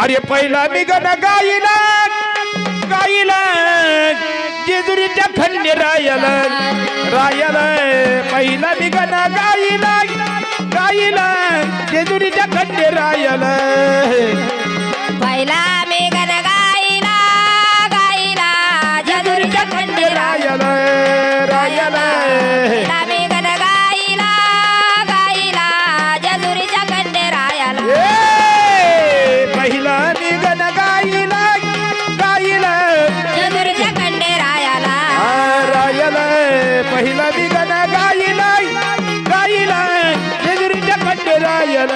अरे पहिला मी गण गाईला गाईला जेजुरीच्या खंड रायाला रायाला. पहिला मी गण गाईला गाईला जेजुरीच्या खंड रायाला. नारायण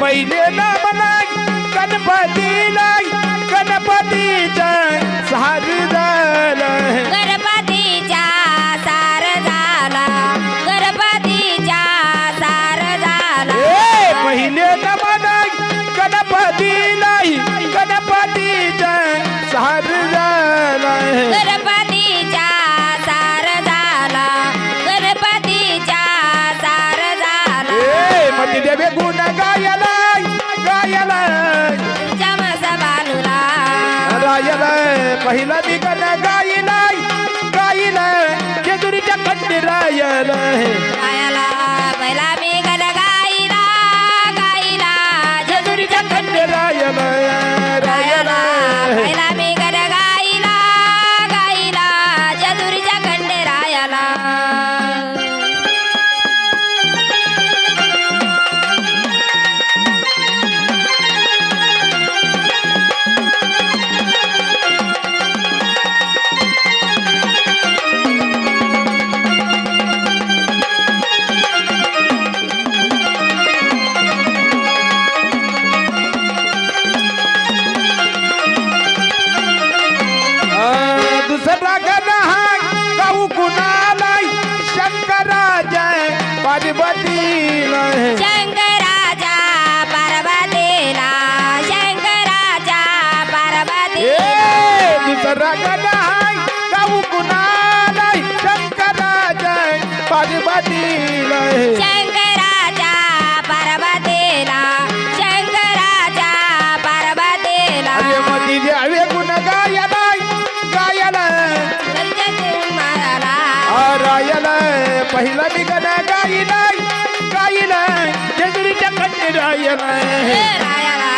पहिले ना गणपती नाही गणपतीच्या दुसरा गण हाय काऊ कुणाला शंकराजा पार्वती शंकराजा पार्वतीला शंकराजा पार्वती दुसरा गण हाय काऊ कुणाला शंकराजा पार्वतीला पहिला मी गण गाई नाही गाई नाही. जेजुरीच्या राय नाही राया.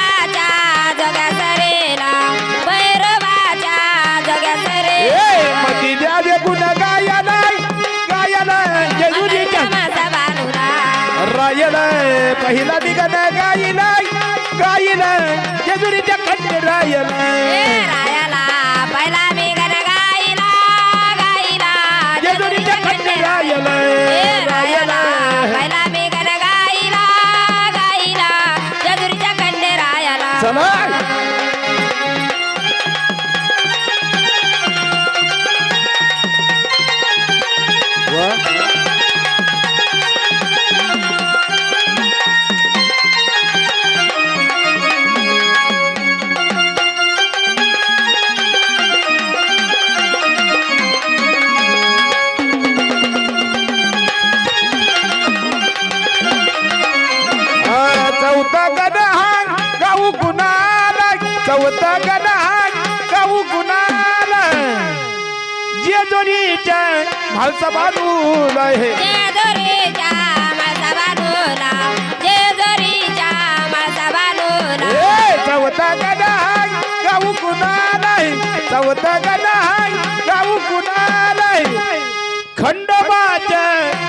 Imagina a चौथ गणाय गाऊ कुणाला जेजुरीच्या म्हालसा बाजूला हे जेजुरीच्या मासा बाजूला जेजुरीच्या मासा बाजूला. ए, चौथ गणाय गाऊ कुणाला चौथ गणाय गाऊ कुणाला खंडोबाच्या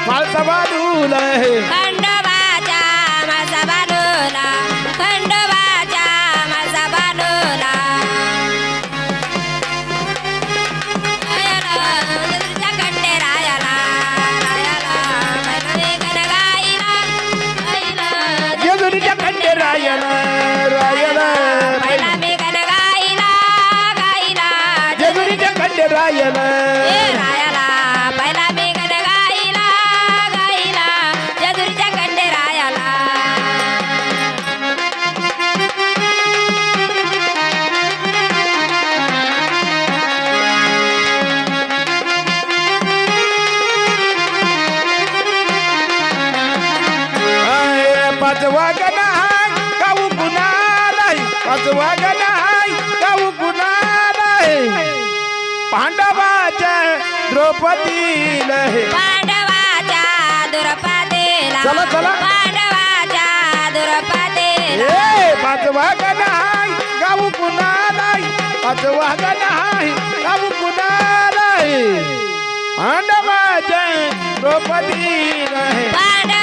म्हालसा बाजूला हे खंडोबाच्या मासा बाजूला खंडे रायला रायला पहिला मी गणगाईला गाईला जेजुरीच्या खंडे रायला ए रायाला पहिला मी गणगाईला गाईला जेजुरीच्या कंडे रायाला. पाचवा गाऊ गाऊ पांडवाच्या द्रौपदीला हे पांडवाच्या दुरपातेला चला, चला. पांडवाच्या दुरपातेला ए पाचवा गणाय गाऊ पाचवा पांडवाच्या द्रौपदीला हे पांडवाच्या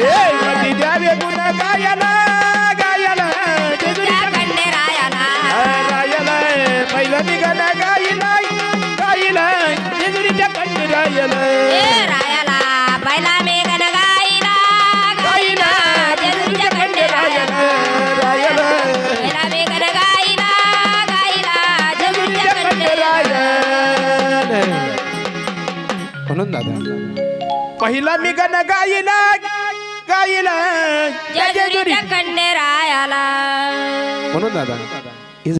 मती द्यावे गुण गायला गायला रायाला पहिला गायला गायला जेजुरीच्या रायाला पहिला मी जेजुरीच्या रायाला पहिला जेजुरीच्या म्हणून दादा पहिला मी गण गायला गायला जेजुरीच्या कंडे रायाला म्हणून दादा